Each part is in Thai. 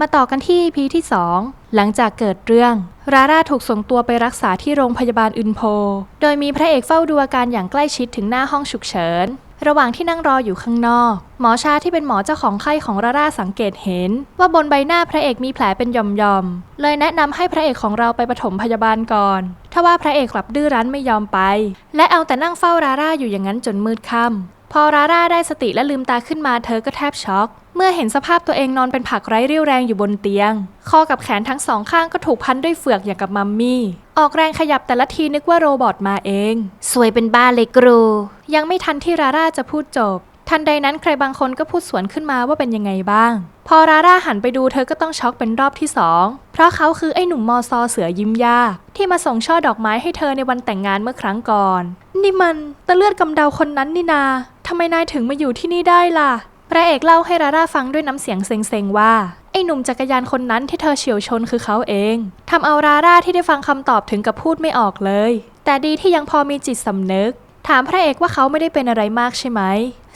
มาต่อกันที่ EP ที่ 2 หลังจากเกิดเรื่อง ราร่าถูกส่งตัวไปรักษาที่โรงพยาบาลอึนโพ โดยมีพระเอกเฝ้าดูอาการอย่างใกล้ชิดถึงหน้าห้องฉุกเฉิน ระหว่างที่นั่งรออยู่ข้างนอก หมอชาที่เป็นหมอเจ้าของไข้ของราร่าสังเกตเห็น ว่าบนใบหน้าพระเอกมีแผลเป็นหย่อมๆ เลยแนะนำให้พระเอกของเราไปปฐมพยาบาลก่อนทว่าพระเอกกลับดื้อรั้นไม่ยอมไป และเอาแต่นั่งเฝ้าราร่าอยู่อย่างนั้นจนมืดค่ำ พอราร่าได้สติและลืมตาขึ้นมาเธอก็แทบช็อก เมื่อเห็นสภาพตัวเองนอนเป็นผักไร้เรี่ยวแรงอยู่บนเตียง คอกับแขนทั้งสองข้างก็ถูกพันด้วยเฟือกอย่างกับมัมมี่ ออกแรงขยับแต่ละทีนึกว่าโรบอทมาเอง สวยเป็นบ้าเลยกรู ยังไม่ทันที่ราร่าจะพูดจบ ทันใดนั้นใครบางคนก็พูดสวนขึ้นมาว่าเป็นยังไงบ้าง พอราร่าหันไปดูเธอก็ต้องช็อกเป็นรอบที่สองเพราะเขาคือไอ้หนุ่มมอซอเสือยิ้มยาก ที่มาส่งช่อดอกไม้ให้เธอในวันแต่งงานเมื่อครั้งก่อน นี่มันตะเลือดกำเดาคนนั้นนี่นา ทำไมนายถึงมาอยู่ที่นี่ได้ล่ะ พระเอกเล่าให้ราร่าฟังด้วยน้ำเสียงเซ็งๆว่า ไอ้หนุ่มจักรยานคนนั้นที่เธอเฉียวชนคือเขาเอง ทำเอาราร่าที่ได้ฟังคำตอบถึงกับพูดไม่ออกเลย แต่ดีที่ยังพอมีจิตสำนึก ถามพระเอกว่าเขาไม่ได้เป็นอะไรมากใช่ไหม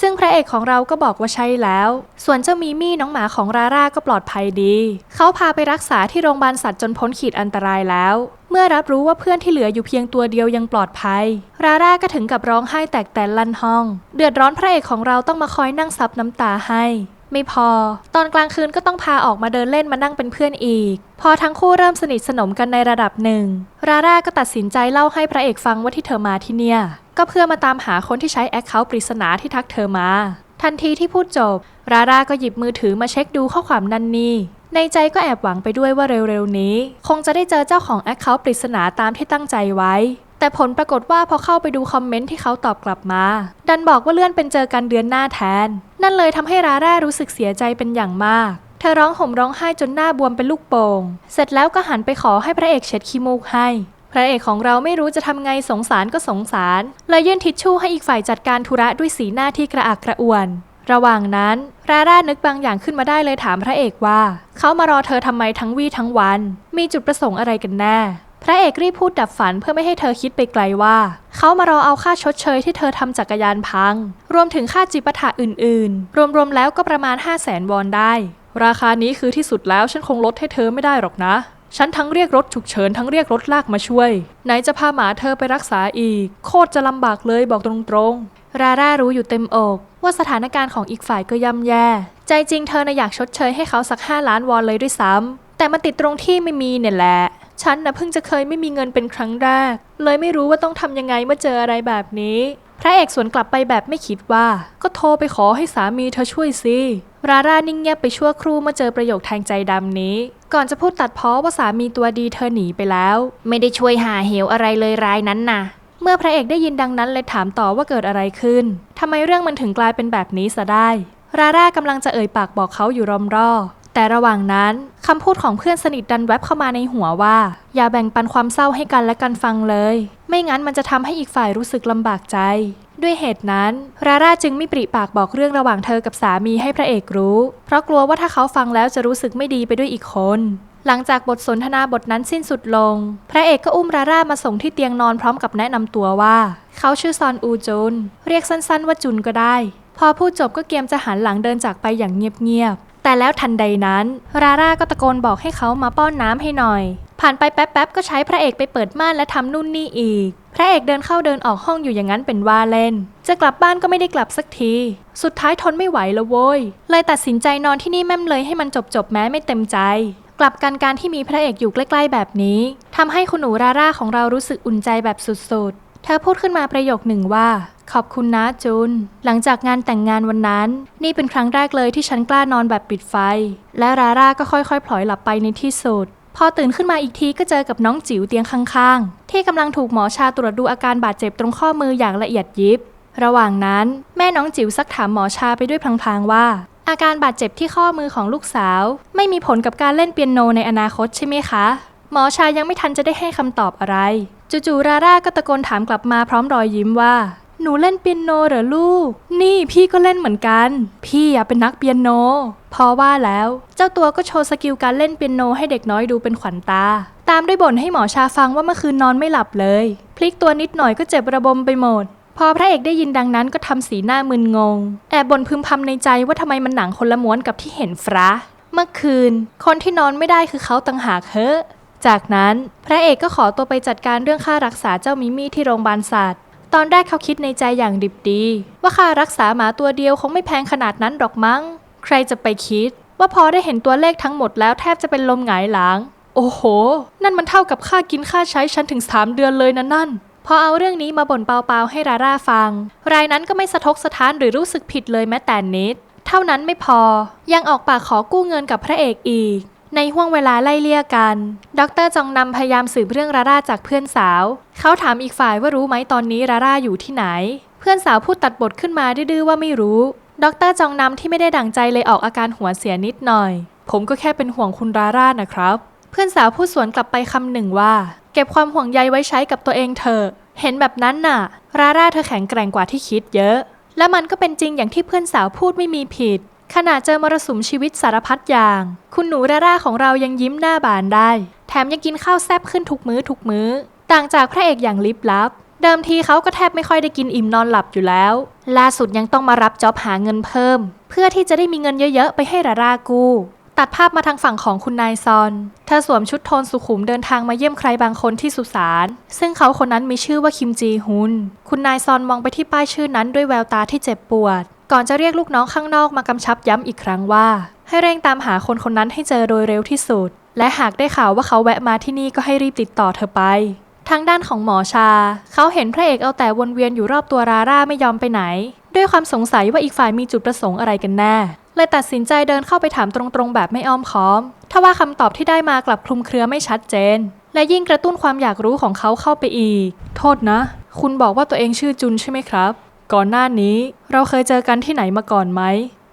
ซึ่งพระเอกของเราก็บอกว่าใช่แล้ว ส่วนเจ้ามีมี่น้องหมาของราร่าก็ปลอดภัยดี เขาพาไปรักษาที่โรงพยาบาลสัตว์จนพ้นขีดอันตรายแล้ว เมื่อรับรู้ว่าเพื่อนที่เหลืออยู่เพียงตัวเดียวยังปลอดภัย ราร่าก็ถึงกับร้องไห้แตกแตนลั่นห้อง เดือดร้อนพระเอกของเราต้องมาคอยนั่งซับน้ำตาให้ ไม่พอ ตอนกลางคืนก็ต้องพาออกมาเดินเล่นมานั่งเป็นเพื่อนอีก พอทั้งคู่เริ่มสนิทสนมกันในระดับหนึ่ง ราร่าก็ตัดสินใจเล่าให้พระเอกฟังว่าที่เธอมาที่เนี่ย ก็เพื่อมาตามหาคนที่ใช้แอคเคาท์ปริศนาที่ทักเธอมา ทันทีที่พูดจบ ราร่าก็หยิบมือถือมาเช็คดูข้อความนั่นนี่ในใจก็แอบหวังไปด้วยว่าเร็วๆนี้ คงจะได้เจอเจ้าของแอคเคาท์ปริศนาตามที่ตั้งใจไว้ แต่ผลปรากฏว่าพอเข้าไปดูคอมเมนต์ที่เขาตอบกลับมา ดันบอกว่าเลื่อนเป็นเจอกันเดือนหน้าแทน นั่นเลยทำให้ราร่ารู้สึกเสียใจเป็นอย่างมาก เธอร้องห่มร้องไห้จนหน้าบวมเป็นลูกโป่ง เสร็จแล้วก็หันไปขอให้พระเอกเช็ดขี้มูกให้ พระเอกของเราไม่รู้จะทำไงสงสารก็สงสารเลยยื่นทิชชู่ให้อีกฝ่ายจัดการธุระด้วยสีหน้าที่กระอักกระอ่วน ระหว่างนั้นราร่านึกบางอย่างขึ้นมาได้เลยถามพระเอกว่า เขามารอเธอทำไมทั้งวี่ทั้งวัน มีจุดประสงค์อะไรกันแน่ ระเอกรีบพูดดับฝันเพื่อไม่ให้เธอคิดไปไกลว่า เขามารอเอาค่าชดเชยที่เธอทำจักรยานพัง รวมถึงค่าจิปาถะอื่นๆ รวมๆแล้วก็ประมาณ 5 0 0แสนวอนได้ ราคานี้คือที่สุดแล้วฉันคงลดให้เธอไม่ได้หรอกนะฉันทั้งเรียกรถฉุกเฉินทั้งเรียกรถลากมาช่วย ไหนจะพาหมาเธอไปรักษาอีก โคตรจะลำบากเลยบอกตรงๆ ราร่ารู้อยู่เต็มอก ว่าสถานการณ์ของอีกฝ่ายก็ย่ำแย่ ใจจริงเธอน่ะอยากชดเชยให้เขาสัก 5 ล้านวอนเลยด้วยซ้ำแต่มาติดตรงที่ไม่มีเนี่ยแหละ ฉันนะเพิ่งจะเคยไม่มีเงินเป็นครั้งแรก เลยไม่รู้ว่าต้องทำยังไงเมื่อเจออะไรแบบนี้ พระเอกสวนกลับไปแบบไม่คิดว่า ก็โทรไปขอให้สามีเธอช่วยสิราร่านิ่งเงียบไปชั่วครู่เมื่อเจอประโยคแทงใจดำนี้ ก่อนจะพูดตัดพ้อว่าสามีตัวดีเธอหนีไปแล้ว ไม่ได้ช่วยหาเหวอะไรเลยรายนั้นน่ะ เมื่อพระเอกได้ยินดังนั้นเลยถามต่อว่าเกิดอะไรขึ้นทำไมเรื่องมันถึงกลายเป็นแบบนี้ซะได้ ราร่ากำลังจะเอ่ยปากบอกเขาอยู่รอมรอ แต่ระหว่างนั้นคำพูดของเพื่อนสนิทดันแวบเข้ามาในหัวว่า อย่าแบ่งปันความเศร้าให้กันและกันฟังเลย ไม่งั้นมันจะทำให้อีกฝ่ายรู้สึกลำบากใจ ด้วยเหตุนั้น ราร่าจึงไม่ปริปากบอกเรื่องระหว่างเธอกับสามีให้พระเอกรู้ เพราะกลัวว่าถ้าเขาฟังแล้วจะรู้สึกไม่ดีไปด้วยอีกคนหลังจากบทสนทนาบทนั้นสิ้นสุดลง พระเอกก็อุ้มราร่ามาส่งที่เตียงนอนพร้อมกับแนะนำตัวว่า เขาชื่อซอนอูจุน เรียกสั้นๆว่าจุนก็ได้ พอพูดจบก็เกียมจะหันหลังเดินจากไปอย่างเงียบๆ แต่แล้วทันใดนั้น ราร่าก็ตะโกนบอกให้เขามาป้อนน้ำให้หน่อย ผ่านไปแป๊บๆก็ใช้พระเอกไปเปิดม่านและทำนู่นนี่อีก พระเอกเดินเข้าเดินออกห้องอยู่อย่างนั้นเป็นว่าเล่น จะกลับบ้านก็ไม่ได้กลับสักที สุดท้ายทนไม่ไหวแล้วโว้ย เลยตัดสินใจนอนที่นี่แม่มเลยให้มันจบๆแม้ไม่เต็มใจ กลับกันการที่มีพระเอกอยู่ใกล้ ๆ แบบนี้ทำให้คุณหนูราร่าของเรารู้สึกอุ่นใจแบบสุดๆ เธอพูดขึ้นมาประโยคหนึ่งว่า ขอบคุณนะจูน หลังจากงานแต่งงานวันนั้น นี่เป็นครั้งแรกเลยที่ฉันกล้านอนแบบปิดไฟ และราร่าก็ค่อยๆ พลอยหลับไปในที่สุด พอตื่นขึ้นมาอีกทีก็เจอกับน้องจิ๋วเตียงข้างๆ ที่กำลังถูกหมอชาตรวจดูอาการบาดเจ็บตรงข้อมืออย่างละเอียดยิบ ระหว่างนั้น แม่น้องจิ๋วซักถามหมอชาไปด้วยพลางๆว่า อาการบาดเจ็บที่ข้อมือของลูกสาว ไม่มีผลกับการเล่นเปียโนในอนาคตใช่ไหมคะ หมอชายังไม่ทันจะได้ให้คำตอบอะไร จู่ๆราร่าก็ตะโกนถามกลับมาพร้อมรอยยิ้มว่า หนูเล่นเปียโนเหรอลูก นี่พี่ก็เล่นเหมือนกัน พี่อะเป็นนักเปียโน พอว่าแล้ว เจ้าตัวก็โชว์สกิลการเล่นเปียโนให้เด็กน้อยดูเป็นขวัญตา ตามด้วยบ่นให้หมอชาฟังว่าเมื่อคืนนอนไม่หลับเลย พลิกตัวนิดหน่อยก็เจ็บระบมไปหมด พอพระเอกได้ยินดังนั้นก็ทำสีหน้ามึนงง แอบบ่นพึมพำในใจว่าทำไมมันหนังคนละม้วนกับที่เห็นฟระเมื่อคืน คนที่นอนไม่ได้คือเขาต่างหากเฮ้อจากนั้นพระเอกก็ขอตัวไปจัดการเรื่องค่ารักษาเจ้ามิมี่ที่โรงพยาบาลสัตว์ ตอนแรกเขาคิดในใจอย่างดิบดี ว่าค่ารักษาหมาตัวเดียวคงไม่แพงขนาดนั้นหรอกมั้ง ใครจะไปคิด ว่าพอได้เห็นตัวเลขทั้งหมดแล้วแทบจะเป็นลมหงายหลัง โอ้โห นั่นมันเท่ากับค่ากินค่าใช้ฉันถึง 3 เดือนเลยนะนั่น พอเอาเรื่องนี้มาบ่นเปล่าๆให้ราร่าฟัง รายนั้นก็ไม่สะทกสะท้านหรือรู้สึกผิดเลยแม้แต่นิด เท่านั้นไม่พอ ยังออกปากขอกู้เงินกับพระเอกอีก ในห่วงเวลาไล่เลี่ยกัน ดรจองนำพยายามสืบเรื่องราร่าจากเพื่อนสาว เขาถามอีกฝ่ายว่ารู้ไหมตอนนี้ราร่าอยู่ที่ไหน เพื่อนสาวพูดตัดบทขึ้นมาดื้อว่าไม่รู้ ดรจองนำที่ไม่ได้ดั่งใจเลยออกอาการหัวเสียนิดหน่อย ผมก็แค่เป็นห่วงคุณราร่านะครับ เพื่อนสาวพูดสวนกลับไปคำหนึ่งว่า เก็บความห่วงใยไว้ใช้กับตัวเองเถอะ เห็นแบบนั้นน่ะ ราร่าเธอแข็งแกร่งกว่าที่คิดเยอะ และมันก็เป็นจริงอย่างที่เพื่อนสาวพูดไม่มีผิด ขณะเจอมรสุมชีวิตสารพัดอย่าง คุณหนูราร่าของเรายังยิ้มหน้าบานได้ แถมยังกินข้าวแซ่บขึ้นทุกมื้อทุกมื้อ ต่างจากพระเอกอย่างลิบลับ เดิมทีเขาก็แทบไม่ค่อยได้กินอิ่มนอนหลับอยู่แล้ว ล่าสุดยังต้องมารับจ็อบหาเงินเพิ่ม เพื่อที่จะได้มีเงินเยอะๆ ไปให้ราร่ากู้ ตัดภาพมาทางฝั่งของคุณนายซอน เธอสวมชุดโทนสุขุมเดินทางมาเยี่ยมใครบางคนที่สุสาน ซึ่งเขาคนนั้นมีชื่อว่าคิมจีฮุน คุณนายซอนมองไปที่ป้ายชื่อนั้นด้วยแววตาที่เจ็บปวด ก่อนจะเรียกลูกน้องข้างนอกมากำชับย้ำอีกครั้งว่า ให้เร่งตามหาคนคนนั้นให้เจอโดยเร็วที่สุด และหากได้ข่าวว่าเขาแวะมาที่นี่ก็ให้รีบติดต่อเธอไป ทางด้านของหมอชา เขาเห็นพระเอกเอาแต่วนเวียนอยู่รอบตัวราร่าไม่ยอมไปไหน ด้วยความสงสัยว่าอีกฝ่ายมีจุดประสงค์อะไรกันแน่เลยตัดสินใจเดินเข้าไปถามตรงๆ แบบไม่อ้อมค้อม ทว่าคำตอบที่ได้มากลับคลุมเครือไม่ชัดเจน และยิ่งกระตุ้นความอยากรู้ของเขาเข้าไปอีก โทษนะ คุณบอกว่าตัวเองชื่อจุนใช่ไหมครับ ก่อนหน้านี้เราเคยเจอกันที่ไหนมาก่อนไหม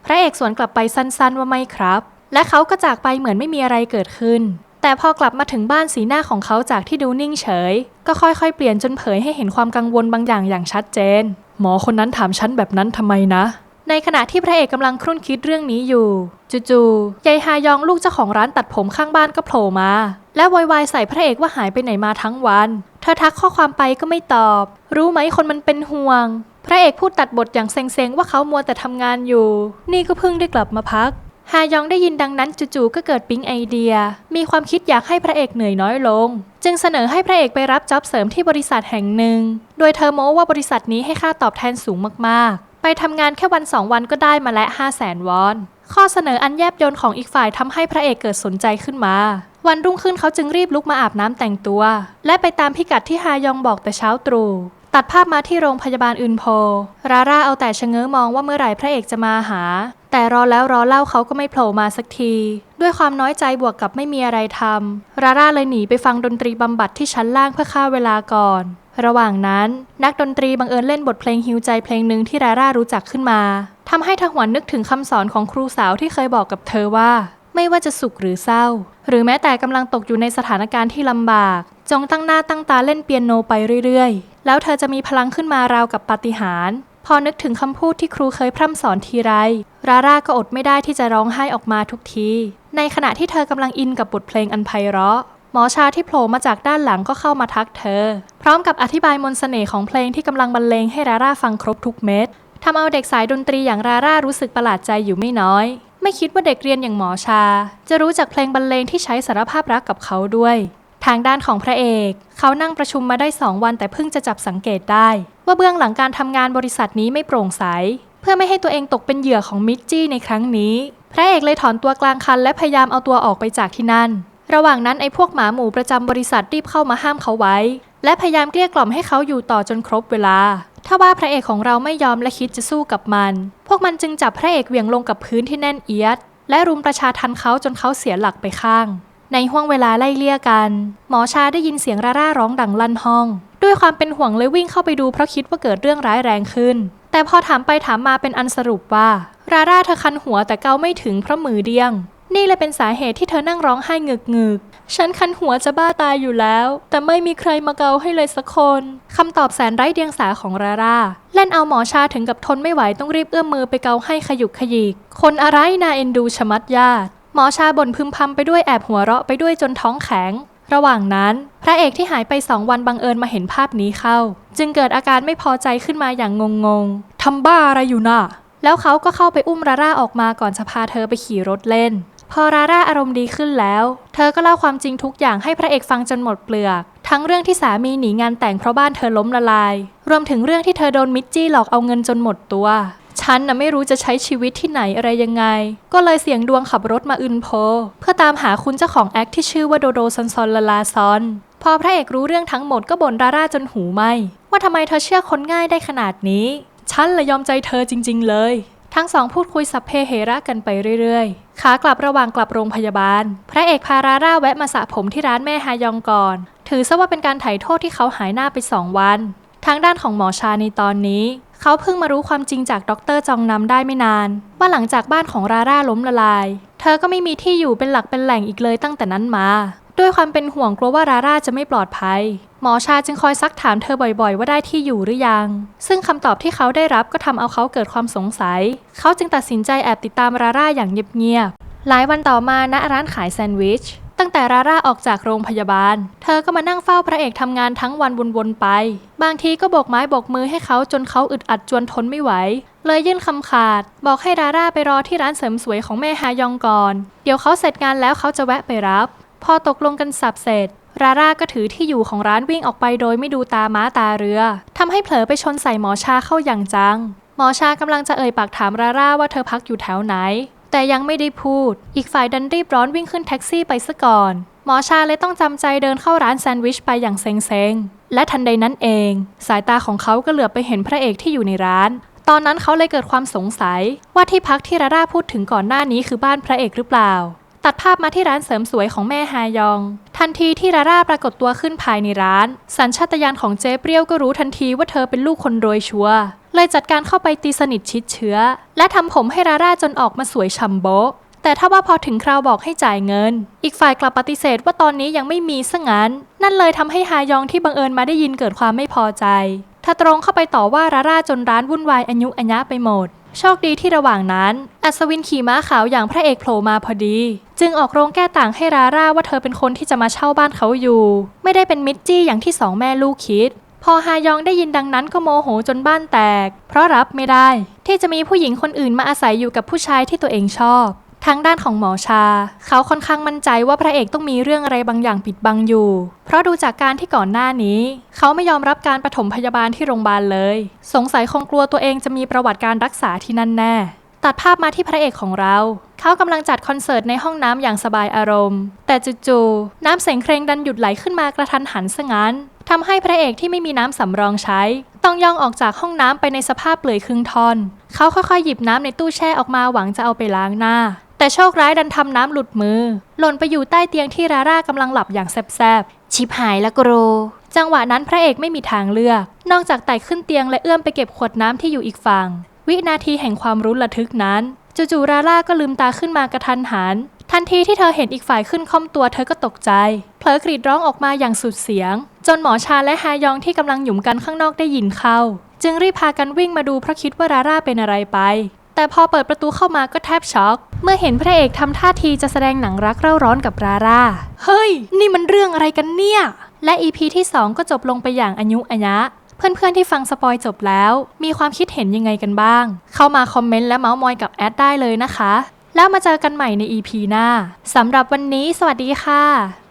พระเอกสวนกลับไปสั้นๆว่าไม่ครับ และเขาก็จากไปเหมือนไม่มีอะไรเกิดขึ้น แต่พอกลับมาถึงบ้านสีหน้าของเขาจากที่ดูนิ่งเฉย ก็ค่อยๆ เปลี่ยนจนเผยให้เห็นความกังวลบางอย่างอย่างชัดเจน หมอคนนั้นถามฉันแบบนั้นทำไมนะ ในขณะที่พระเอกกำลังครุ่นคิดเรื่องนี้อยู่ จู่ๆยายฮายองลูกเจ้าของร้านตัดผมข้างบ้านก็โผล่มา และโวยวายใส่พระเอกว่าหายไปไหนมาทั้งวัน เธอทักข้อความไปก็ไม่ตอบ รู้ไหมคนมันเป็นห่วง พระเอกพูดตัดบทอย่างเซ็งๆว่าเขามัวแต่ทำงานอยู่ นี่ก็เพิ่งได้กลับมาพักฮายองได้ยินดังนั้นจู่ๆก็เกิดปิ๊งไอเดีย มีความคิดอยากให้พระเอกเหนื่อยน้อยลง จึงเสนอให้พระเอกไปรับจ็อบเสริมที่บริษัทแห่งหนึ่ง โดยเธอโม้ว่าบริษัทนี้ให้ค่าตอบแทนสูงมากๆ ไปทำงานแค่วันสองวันก็ได้มาและ 5 0 0แสนวอน ข้อเสนออันแยบยลของอีกฝ่ายทำให้พระเอกเกิดสนใจขึ้นมา วันรุ่งขึ้นเขาจึงรีบลุกมาอาบน้ำแต่งตัว และไปตามพิกัดที่ฮายองบอกแต่เช้าตรู่ตัดภาพมาที่โรงพยาบาลอึนโพ ราร่าเอาแต่ชะเง้อมองว่าเมื่อไหร่พระเอกจะมาหา แต่รอแล้วรอเล่าเขาก็ไม่โผล่มาสักที ด้วยความน้อยใจบวกกับไม่มีอะไรทำ ราร่าเลยหนีไปฟังดนตรีบำบัดที่ชั้นล่างเพื่อฆ่าเวลาก่อน ระหว่างนั้น นักดนตรีบังเอิญเล่นบทเพลงฮิวใจเพลงหนึ่งที่ราร่ารู้จักขึ้นมาทำให้ทหวนนึกถึงคำสอนของครูสาวที่เคยบอกกับเธอว่า ไม่ว่าจะสุขหรือเศร้า หรือแม้แต่กำลังตกอยู่ในสถานการณ์ที่ลำบาก จงตั้งหน้าตั้งตาเล่นเปียโนไปเรื่อยๆ แล้วเธอจะมีพลังขึ้นมาราวกับปาฏิหาริย์พอนึกถึงคำพูดที่ครูเคยพร่ำสอนทีไร ราร่าก็อดไม่ได้ที่จะร้องไห้ออกมาทุกที ในขณะที่เธอกำลังอินกับบทเพลงอันไพเราะ หมอชาที่โผล่มาจากด้านหลังก็เข้ามาทักเธอ พร้อมกับอธิบายมนต์เสน่ห์ของเพลงที่กำลังบรรเลงให้ราร่าฟังครบทุกเม็ดทำเอาเด็กสายดนตรีอย่างราร่ารู้สึกประหลาดใจอยู่ไม่น้อย ไม่คิดว่าเด็กเรียนอย่างหมอชา จะรู้จักเพลงบรรเลงที่ใช้สารภาพรักกับเขาด้วย ทางด้านของพระเอก เขานั่งประชุมมาได้2วันแต่เพิ่งจะจับสังเกตได้ ว่าเบื้องหลังการทำงานบริษัทนี้ไม่โปร่งใส เพื่อไม่ให้ตัวเองตกเป็นเหยื่อของมิจจี้ในครั้งนี้ พระเอกเลยถอนตัวกลางคันและพยายามเอาตัวออกไปจากที่นั่น ระหว่างนั้นไอ้พวกหมาหมูประจำบริษัทรีบเข้ามาห้ามเขาไว้ และพยายามเกลี้ยกล่อมให้เขาอยู่ต่อจนครบเวลา ถ้าว่าพระเอกของเราไม่ยอมและคิดจะสู้กับมัน พวกมันจึงจับพระเอกเหวี่ยงลงกับพื้นที่แน่นเอียด และรุมประชาทันเขาจนเขาเสียหลักไปข้าง ในห้วงเวลาไล่เลี่ยกัน หมอชาได้ยินเสียงราร่าร้องดังลั่นห้อง ด้วยความเป็นห่วงเลยวิ่งเข้าไปดูเพราะคิดว่าเกิดเรื่องร้ายแรงขึ้น แต่พอถามไปถามมาเป็นอันสรุปว่า ราร่าเธอคันหัวแต่เกาไม่ถึงเพราะมือเดี้ยง นี่เลยเป็นสาเหตุที่เธอนั่งร้องไห้เงึกเงึกฉันคันหัวจะบ้าตายอยู่แล้ว แต่ไม่มีใครมาเกาให้เลยสักคน คำตอบแสนไร้เดียงสาของราร่าเล่นเอาหมอชาถึงกับทนไม่ไหวต้องรีบเอื้อมมือไปเกาให้ขยุกขยิก คนอะไรนาเอ็นดูชะมัดญาติ หมอชาบ่นพึมพำไปด้วยแอบหัวเราะไปด้วยจนท้องแข็ง ระหว่างนั้น พระเอกที่หายไปสองวันบังเอิญมาเห็นภาพนี้เข้า จึงเกิดอาการไม่พอใจขึ้นมาอย่างงงๆทำบ้าอะไรอยู่น่ะแล้วเขาก็เข้าไปอุ้มราร่าออกมาก่อนจะพาเธอไปขี่รถเล่น พอราร่าอารมณ์ดีขึ้นแล้ว เธอก็เล่าความจริงทุกอย่างให้พระเอกฟังจนหมดเปลือก ทั้งเรื่องที่สามีหนีงานแต่งเพราะบ้านเธอล้มละลาย รวมถึงเรื่องที่เธอโดนมิจจี้หลอกเอาเงินจนหมดตัว ฉันน่ะไม่รู้จะใช้ชีวิตที่ไหนอะไรยังไง ก็เลยเสี่ยงดวงขับรถมาอึนโพ เพื่อตามหาคุณเจ้าของแอคที่ชื่อว่าโดโดซอนซอนลาลาซอน พอพระเอกรู้เรื่องทั้งหมดก็บ่นราร่าจนหูไหมว่าทำไมเธอเชื่อคนง่ายได้ขนาดนี้ ฉันละยอมใจเธอจริง ๆ เลย ทั้งสองพูดคุยสัพเพเหระกันไปเรื่อยๆ ขากลับระหว่างกลับโรงพยาบาล พระเอกพาราร่าแวะมาสระผมที่ร้านแม่ฮายองก่อน ถือซะว่าเป็นการไถ่โทษที่เขาหายหน้าไปสองวัน ทางด้านของหมอชาในตอนนี้ เขาเพิ่งมารู้ความจริงจากดรจองนำได้ไม่นาน ว่าหลังจากบ้านของราร่าล้มละลาย เธอก็ไม่มีที่อยู่เป็นหลักเป็นแหล่งอีกเลยตั้งแต่นั้นมา ด้วยความเป็นห่วงกลัวว่าราร่าจะไม่ปลอดภัย หมอชาจึงคอยซักถามเธอบ่อยๆ ว่าได้ที่อยู่หรือยัง ซึ่งคำตอบที่เขาได้รับก็ทำเอาเขาเกิดความสงสัย เขาจึงตัดสินใจแอบติดตามราร่าอย่างเงียบๆ หลายวันต่อมาณร้านขายแซนด์วิชตั้งแต่ราร่าออกจากโรงพยาบาล เธอก็มานั่งเฝ้าพระเอกทำงานทั้งวันวนๆไป บางทีก็โบกไม้โบกมือให้เขาจนเขาอึดอัดจนทนไม่ไหว เลยยื่นคำขาด บอกให้ราร่าไปรอที่ร้านเสริมสวยของแม่ฮายองก่อน เดี๋ยวเขาเสร็จงานแล้วเขาจะแวะไปรับ พอตกลงกันสับเสร็จ ราร่าก็ถือที่อยู่ของร้านวิ่งออกไปโดยไม่ดูตาม้าตาเรือทำให้เผลอไปชนใส่หมอชาเข้าอย่างจัง หมอชากำลังจะเอ่ยปากถามราร่าว่าเธอพักอยู่แถวไหน แต่ยังไม่ได้พูด อีกฝ่ายดันรีบร้อนวิ่งขึ้นแท็กซี่ไปซะก่อน หมอชาเลยต้องจำใจเดินเข้าร้านแซนด์วิชไปอย่างเซ็งๆ และทันใดนั้นเอง สายตาของเขาก็เหลือบไปเห็นพระเอกที่อยู่ในร้านตอนนั้นเขาเลยเกิดความสงสัยว่าที่พักที่ราร่าพูดถึงก่อนหน้านี้คือบ้านพระเอกหรือเปล่า ตัดภาพมาที่ร้านเสริมสวยของแม่ฮายอง ทันทีที่ราร่าปรากฏตัวขึ้นภายในร้าน สัญชาตญาณของเจ๊เปรี้ยวก็รู้ทันทีว่าเธอเป็นลูกคนรวยชัวร์เลยจัดการเข้าไปตีสนิทชิดเชื้อ และทำผมให้ราร่าจนออกมาสวยฉ่ำโบ๊ะแต่ถ้าว่าพอถึงคราวบอกให้จ่ายเงิน อีกฝ่ายกลับปฏิเสธว่าตอนนี้ยังไม่มีซะงั้น นั่นเลยทำให้ฮายองที่บังเอิญมาได้ยินเกิดความไม่พอใจเธอตรงเข้าไปต่อว่าราร่าจนร้านวุ่นวายอัญยุอัญญะไปหมด โชคดีที่ระหว่างนั้น อัศวินขี่ม้าขาวอย่างพระเอกโผล่มาพอดี จึงออกโรงแก้ต่างให้ราร่าว่าเธอเป็นคนที่จะมาเช่าบ้านเขาอยู่ ไม่ได้เป็นมิตรจี้อย่างที่สองแม่ลูกคิด พอฮายองได้ยินดังนั้นก็โมโหจนบ้านแตก เพราะรับไม่ได้ ที่จะมีผู้หญิงคนอื่นมาอาศัยอยู่กับผู้ชายที่ตัวเองชอบ ทางด้านของหมอชา เขาค่อนข้างมั่นใจว่าพระเอกต้องมีเรื่องอะไรบางอย่างปิดบังอยู่ เพราะดูจากการที่ก่อนหน้านี้ เขาไม่ยอมรับการปฐมพยาบาลที่โรงพยาบาลเลย สงสัยคงกลัวตัวเองจะมีประวัติการรักษาที่นั่นแน่ตัดภาพมาที่พระเอกของเรา เขากำลังจัดคอนเสิร์ตในห้องน้ำอย่างสบายอารมณ์ แต่จู่ๆน้ำเสียงเครงดันหยุดไหลขึ้นมากระทันหันซะงั้นทำให้พระเอกที่ไม่มีน้ำสำรองใช้ ต้องย่องออกจากห้องน้ำไปในสภาพเปลือยครึ่งท่อน เขาค่อยๆหยิบน้ำในตู้แช่ออกมาหวังจะเอาไปล้างหน้า แต่โชคร้ายดันทำน้ำหลุดมือ หล่นไปอยู่ใต้เตียงที่ราร่ากำลังหลับอย่างแซบๆ ชิบหายละโกรจังหวะนั้นพระเอกไม่มีทางเลือก นอกจากไต่ขึ้นเตียงและเอื้อมไปเก็บขวดน้ำที่อยู่อีกฝั่ง วินาทีแห่งความรุนระทึกนั้น จู่ๆราร่าก็ลืมตาขึ้นมากระทันหัน ทันทีที่เธอเห็นอีกฝ่ายขึ้นค่อมตัวเธอก็ตกใจ เผลอกรีดร้องออกมาอย่างสุดเสียง จนหมอชาและฮายองที่กำลังหยุมกันข้างนอกได้ยินเข้า จึงรีบพากันวิ่งมาดูเพราะคิดว่าราร่าเป็นอะไรไปแต่พอเปิดประตูเข้ามาก็แทบช็อก เมื่อเห็นพระเอกทำท่าทีจะแสดงหนังรักเร่าร้อนกับราร่า เฮ้ย นี่มันเรื่องอะไรกันเนี่ย และ EP ที่ 2 ก็จบลงไปอย่างอายุอัญะเพื่อนๆที่ฟังสปอยจบแล้ว มีความคิดเห็นยังไงกันบ้าง เข้ามาคอมเมนต์และเมาส์มอยกับแอดได้เลยนะคะ แล้วมาเจอกันใหม่ใน EP หน้าสำหรับวันนี้ สวัสดีค่ะ